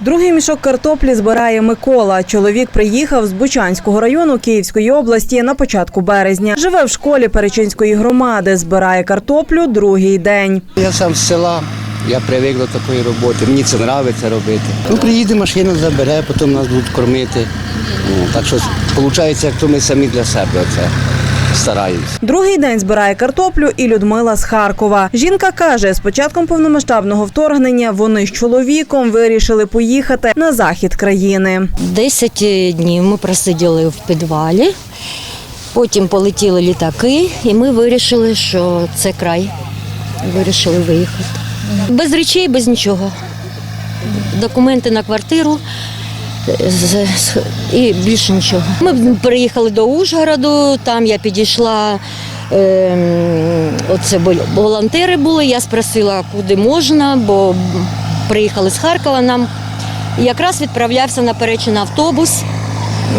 Другий мішок картоплі збирає Микола. Чоловік приїхав з Бучанського району Київської області на початку березня. Живе в школі Перечинської громади. Збирає картоплю другий день. Я сам з села, я привик до такої роботи. Мені це подобається робити. Ну, приїде машина, забере, потім нас будуть кормити. Ну, так що виходить, як то ми самі для себе оце стараємось. Другий день збирає картоплю і Людмила з Харкова. Жінка каже, з початком повномасштабного вторгнення вони з чоловіком вирішили поїхати на захід країни. 10 днів ми просиділи в підвалі, потім полетіли літаки, і ми вирішили, що це край. Вирішили виїхати. Без речей, без нічого. Документи на квартиру і більше нічого. Ми переїхали до Ужгороду, там я підійшла. ем, Оце волонтери були. Я спросила, куди можна, бо приїхали з Харкова нам якраз відправлявся на перечин автобус.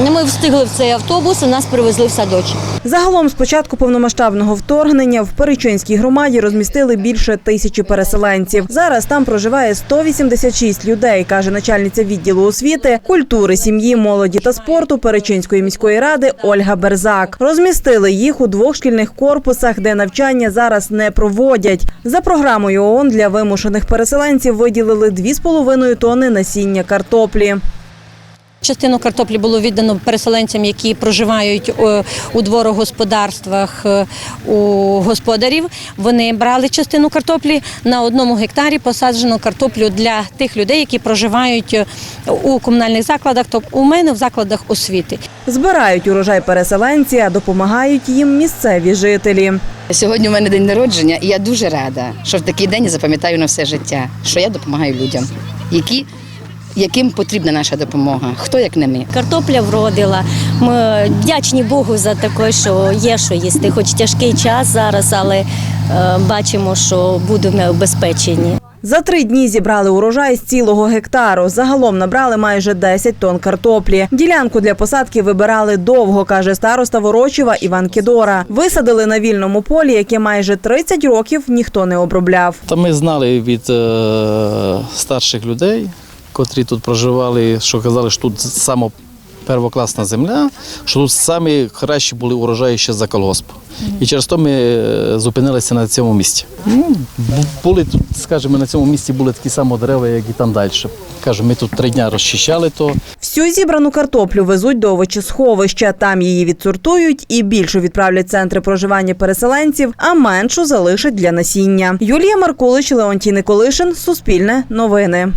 Ми встигли в цей автобус і нас привезли в садочок. Загалом з початку повномасштабного вторгнення в Перечинській громаді розмістили більше тисячі переселенців. Зараз там проживає 186 людей, каже начальниця відділу освіти, культури, сім'ї, молоді та спорту Перечинської міської ради Ольга Берзак. Розмістили їх у двох шкільних корпусах, де навчання зараз не проводять. За програмою ООН для вимушених переселенців виділили 2,5 тонни насіння картоплі. Частину картоплі було віддано переселенцям, які проживають е, у дворогосподарствах е, у господарів. Вони брали частину картоплі на одному гектарі посаджену картоплю для тих людей, які проживають е, у комунальних закладах, тобто у мене в закладах освіти. Збирають урожай переселенці, а допомагають їм місцеві жителі. Сьогодні у мене день народження, і я дуже рада, що в такий день я запам'ятаю на все життя, що я допомагаю людям, які, яким потрібна наша допомога. Хто як не ми. Картопля вродила. Ми вдячні Богу за таке, що є що їсти. Хоч тяжкий час зараз, але е, бачимо, що будемо обезпечені. За три дні зібрали урожай з цілого гектару. Загалом набрали майже 10 тонн картоплі. Ділянку для посадки вибирали довго, каже староста Ворочева Іван Кідора. Висадили на вільному полі, яке майже 30 років ніхто не обробляв. Та ми знали від е, старших людей, котрі тут проживали, що казали, що тут саме первокласна земля, що тут самі кращі були урожаї ще за колгосп. І через то ми е, зупинилися на цьому місці. Були тут, скажімо, на цьому місці були такі самі дерева, як і там далі. Кажу, ми тут три дні розчищали то. Всю зібрану картоплю везуть до овочесховища. Там її відсортують і більшу відправлять центри проживання переселенців, а меншу залишать для насіння. Юлія Маркулич, Леонтій Николишин, Суспільне, Новини.